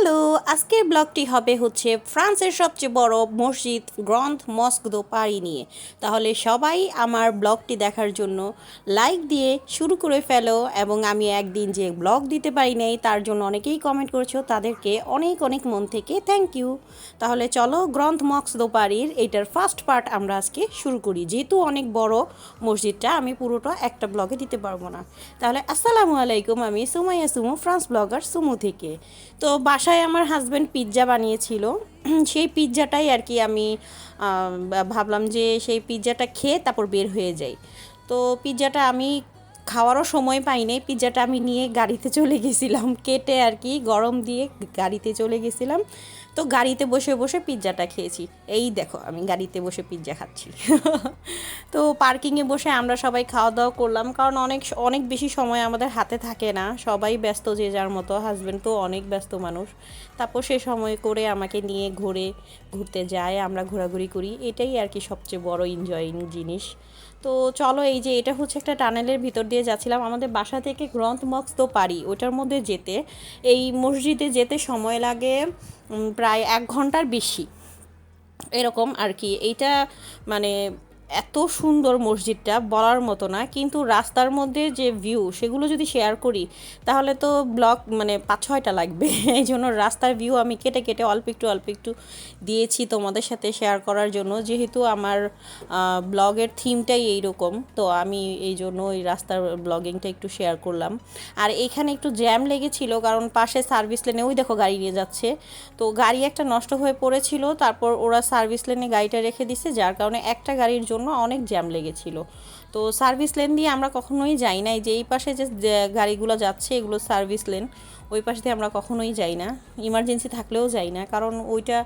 Hello, আজকের ব্লগটি হবে হচ্ছে ফ্রান্সের সবচেয়ে বড় মসজিদ গ্রন্থ মস্ক দো পারি নিয়ে। তাহলে সবাই আমার ব্লগটি দেখার জন্য লাইক দিয়ে শুরু করে ফেলো এবং আমি একদিন যে ব্লগ দিতে পারি নাই, তার জন্য অনেকেই কমেন্ট করেছ, তাদেরকে অনেক অনেক মন থেকে থ্যাংক ইউ তাহলে চলো গ্রন্থ মস্ক দো পারির এটার ফার্স্ট পার্ট আমরা আজকে শুরু করি। যেহেতু অনেক বড় মসজিদটা, আমি পুরোটা একটা ব্লগে দিতে পারব না। তাহলে আসসালামু আলাইকুম, আমি সুমাইয়া সুমু, ফ্রান্স ব্লগার সুমু থেকে। তো বাসায় আমার হাজব্যান্ড পিৎজা বানিয়েছিল। সেই পিৎজাটাই আর কি আমি ভাবলাম যে সেই পিৎজাটা খেয়ে তারপর বের হয়ে যাই। তো পিৎজাটা আমি খাওয়ারও সময় পাইনি পিৎজাটা আমি নিয়ে গাড়িতে চলে গেছিলাম। কেটে আর কি গরম দিয়ে গাড়িতে চলে গেছিলাম। তো গাড়িতে বসে বসে পিৎজাটা খেয়েছি। এই দেখো, আমি গাড়িতে বসে পিৎজা খাচ্ছি। তো পার্কিংয়ে বসে আমরা সবাই খাওয়া দাওয়া করলাম। কারণ অনেক অনেক বেশি সময় আমাদের হাতে থাকে না। সবাই ব্যস্ত যে যার মতো। হাজব্যান্ড তো অনেক ব্যস্ত মানুষ। তারপর সে সময় করে আমাকে নিয়ে ঘুরে, ঘুরতে যায়। আমরা ঘোরাঘুরি করি। এটাই আর কি সবচেয়ে বড় এনজয়িং জিনিস। তো চলো এই যে এটা হচ্ছে একটা টানেলের ভিতর দিয়ে যাচ্ছিলাম। আমাদের বাসা থেকে গ্রন্থ মক্স তো পারি ওটার মধ্যে যেতে। এই মসজিদে যেতে সময় লাগে প্রায় এক ঘণ্টার বেশি। এরকম আর কি। এইটা মানে এত সুন্দর মসজিদটা বলার মতো না, কিন্তু রাস্তার মধ্যে যে ভিউ সেগুলো যদি শেয়ার করি, তাহলে তো ব্লগ মানে পাঁচ ছয়টা লাগবে। এই জন্য রাস্তার ভিউ আমি কেটে কেটে অল্প একটু অল্প একটু দিয়েছি তোমাদের সাথে শেয়ার করার জন্য। যেহেতু আমার ব্লগের থিমটাই এইরকম, তো আমি এই জন্য ওই রাস্তার ব্লগিংটা একটু শেয়ার করলাম। আর এখানে একটু জ্যাম লেগেছিল, কারণ পাশে সার্ভিস লেনে ওই দেখো গাড়ি নিয়ে যাচ্ছে। তো গাড়ি একটা নষ্ট হয়ে পড়েছিল, তারপর ওরা সার্ভিস লেনে গাড়িটা রেখে দিছে, যার কারণে একটা গাড়ির জন্য অনেক জ্যাম লেগেছিল। তো সার্ভিস লেন দিয়ে আমরা কখনোই যাই না এই যে এই পাশে যে যে গাড়িগুলো যাচ্ছে, এগুলো সার্ভিস লেন, ওই পাশ দিয়ে আমরা কখনোই যাই না। ইমার্জেন্সি থাকলেও যাই না, কারণ ওইটা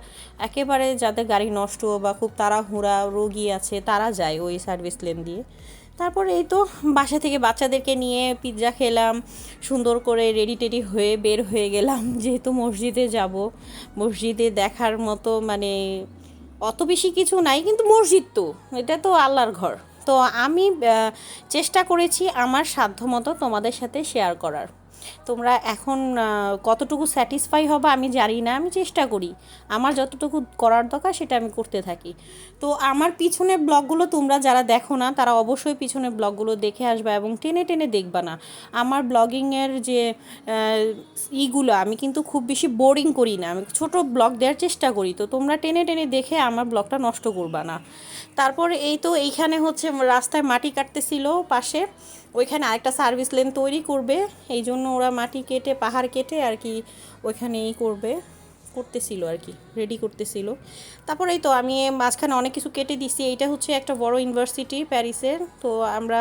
একেবারে যাদের গাড়ি নষ্ট বা খুব তাড়াহুড়া, রোগী আছে, তারা যায় ওই সার্ভিস লেন দিয়ে। তারপর এই তো বাসা থেকে বাচ্চাদেরকে নিয়ে পিৎজা খেলাম, সুন্দর করে রেডি টেডি হয়ে বের হয়ে গেলাম। যেহেতু মসজিদে যাব, মসজিদে দেখার মতো মানে অত বেশি কিছু নাই, কিন্তু মসজিদ তো, এটা তো আল্লাহর ঘর। তো আমি চেষ্টা করেছি আমার সাধ্যমতো তোমাদের সাথে শেয়ার করার। তোমরা এখন কতটুকু স্যাটিসফাই হবে আমি জানি না, আমি চেষ্টা করি। আমার যতটুকু করার দরকার সেটা আমি করতে থাকি। তো আমার পিছনের ব্লগগুলো তোমরা যারা দেখো না, তারা অবশ্যই পিছনের ব্লগগুলো দেখে আসবে এবং টেনে টেনে দেখবা না। আমার ব্লগিংয়ের যে ইগুলো, আমি কিন্তু খুব বেশি বোরিং করি না। আমি ছোট ব্লগ দেওয়ার চেষ্টা করি, তো তোমরা টেনে টেনে দেখে আমার ব্লগটা নষ্ট করবা না। তারপর এই তো এইখানে হচ্ছে রাস্তায় মাটি কাটতেছিল পাশে। ওইখানে আরেকটা সার্ভিস লেন তৈরি করবে। এই জন্য ওরা মাটি কেটে, পাহাড় কেটে আর কি ওইখানে করবে। করতেছিল আর কি রেডি করতেছিল। তারপর এই তো আমি মাঝখানে অনেক কিছু কেটে দিছি। এইটা হচ্ছে একটা বড় ইউনিভার্সিটি প্যারিসের তো আমরা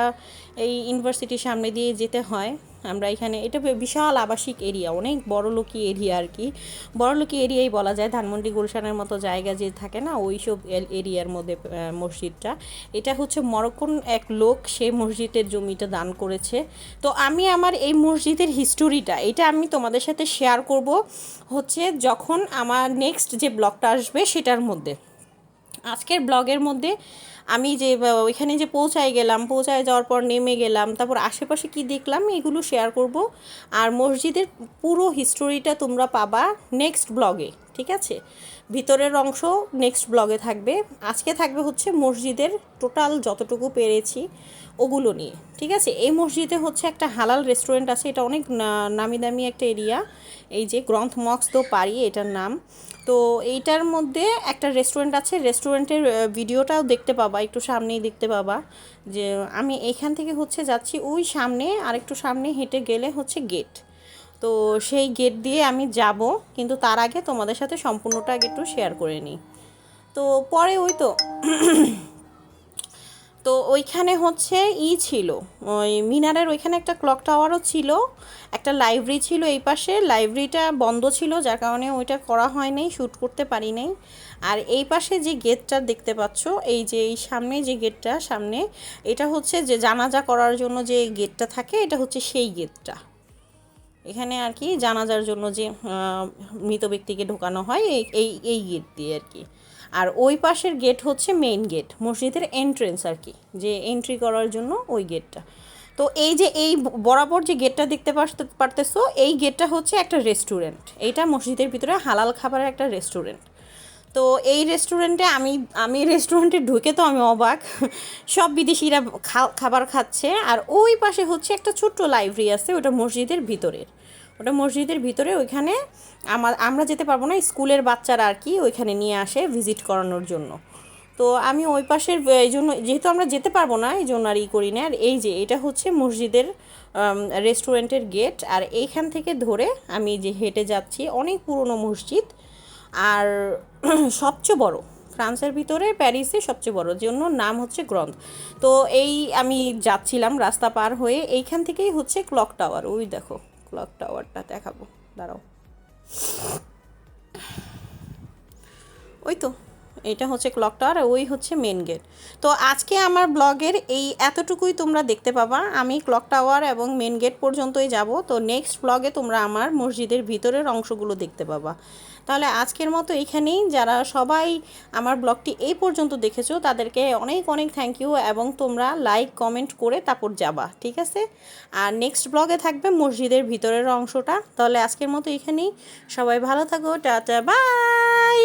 এই ইউনিভার্সিটির সামনে দিয়ে যেতে হয়। আমরা এখানে, এটা বিশাল আবাসিক এরিয়া, অনেক বড় লোকি এরিয়া আর কি। বড় লোকি এরিয়াই বলা যায়, ধানমন্ডি, গুলশানের মতো জায়গা যে থাকে না ওই সব এরিয়ার মধ্যে মসজিদটা। এটা হচ্ছে মরক্কন এক লোক, সে মসজিদের জমিটা দান করেছে। তো আমি আমার এই মসজিদের হিস্টোরিটা এটা আমি তোমাদের সাথে শেয়ার করব হচ্ছে যখন আমার নেক্সট যে ব্লগটা আসবে, সেটার মধ্যে। আজকের ব্লগের মধ্যে আমি যে ওইখানে যে পৌঁছায় গেলাম, পৌঁছায় যাওয়ার পর নেমে গেলাম, তারপর আশেপাশে কি দেখলাম, এগুলো শেয়ার করব। আর মসজিদের পুরো হিস্টোরিটা তোমরা পাবা নেক্সট ব্লগে ঠিক আছে? ভিতরের অংশ নেক্সট ব্লগে থাকবে। আজকে থাকবে হচ্ছে মসজিদের টোটাল যতটুকু পেরেছি ওগুলো নিয়ে, ঠিক আছে? এই মসজিদে হচ্ছে একটা হালাল রেস্টুরেন্ট আছে, এটা অনেক নামি দামি একটা এরিয়া এই যে গ্রন্থ মক্স তো পারি, এটার নাম। তো এইটার মধ্যে একটা রেস্টুরেন্ট আছে রেস্টুরেন্টের ভিডিওটাও দেখতে পাবা, একটু সামনেই দেখতে পাবা। যে আমি এইখান থেকে হচ্ছে যাচ্ছি, ওই সামনে আর একটু সামনে হেঁটে গেলে হচ্ছে গেট তো সেই গেট দিয়ে আমি যাব, কিন্তু তার আগে তোমাদের সাথে সম্পূর্ণটা আগে একটু শেয়ার করে নিই। তো পরে ওই তো তো ওইখানে হচ্ছে ই ছিল, ওই মিনারের ওইখানে একটা ক্লক টাওয়ারও ছিল, একটা লাইব্রেরি ছিল এই পাশে লাইব্রেরিটা বন্ধ ছিল, যার কারণে ওইটা করা হয় নাই শ্যুট করতে পারি নাই। আর এই পাশে যে গেটটা দেখতে পাচ্ছ, এই যে এই সামনে যে গেটটা সামনে, এটা হচ্ছে যে জানাজা করার জন্য যে গেটটা থাকে, এটা হচ্ছে সেই গেটটা এখানে আর কি জানাজার জন্য যে মৃত ব্যক্তিকে ঢোকানো হয়, এই এই গেট দিয়ে আর কি। আর ওই পাশের গেট হচ্ছে মেইন গেট মসজিদের এন্ট্রেন্স আর কি, যে এন্ট্রি করার জন্য ওই গেটটা। তো এই যে, এই বরাবর যে গেটটা দেখতে পারতে- পারতেছো, এই গেটটা হচ্ছে একটা রেস্টুরেন্ট এইটা মসজিদের ভিতরে হালাল খাবারের একটা রেস্টুরেন্ট তো এই রেস্টুরেন্টে আমি আমি রেস্টুরেন্টে ঢুকে তো আমি অবাক। সব বিদেশিরা খাবার খাচ্ছে আর ওই পাশে হচ্ছে একটা ছোট্ট লাইব্রেরি আছে, ওটা মসজিদের ভিতরের। ওটা মসজিদের ভিতরে ওইখানে আমার আমরা যেতে পারব না, স্কুলের বাচ্চারা আর কি ওইখানে নিয়ে আসে ভিজিট করানোর জন্য। তো আমি ওই পাশের, এই জন্য, যেহেতু আমরা যেতে পারব না, এই জন্য আর ই করি না। আর এই যে, এটা হচ্ছে মসজিদের রেস্টুরেন্টের গেট আর এইখান থেকে ধরে আমি যে হেঁটে যাচ্ছি, অনেক পুরনো মসজিদ। আর সবচেয়ে বড়, ফ্রান্সের ভিতরে প্যারিসে সবচেয়ে বড় জন্য নাম হচ্ছে গ্রন্থ। তো এই আমি যাচ্ছিলাম রাস্তা পার হয়ে, এইখান থেকেই হচ্ছে ক্লক টাওয়ার। ওই দেখো, ক্লক টাওয়ারটা দেখাবো, দাঁড়াও। ওই তো। এটা হচ্ছে ক্লক টাওয়ার ওই হচ্ছে মেন গেট তো আজকে আমার ব্লগের এই এতটুকুই তোমরা দেখতে পাবা। আমি ক্লক টাওয়ার এবং মেন গেট পর্যন্তই যাব। তো নেক্সট ব্লগে তোমরা আমার মসজিদের ভিতরের অংশগুলো দেখতে পাবা। তাহলে আজকের মতো এইখানেই যারা সবাই আমার ব্লগটি এই পর্যন্ত দেখেছ, তাদেরকে অনেক অনেক থ্যাংক ইউ এবং তোমরা লাইক কমেন্ট করে তারপর যাবা, ঠিক আছে? আর নেক্সট ব্লগে থাকবে মসজিদের ভিতরের অংশটা। তাহলে আজকের মতো এখানেই। সবাই ভালো থাকো, টাটা বাই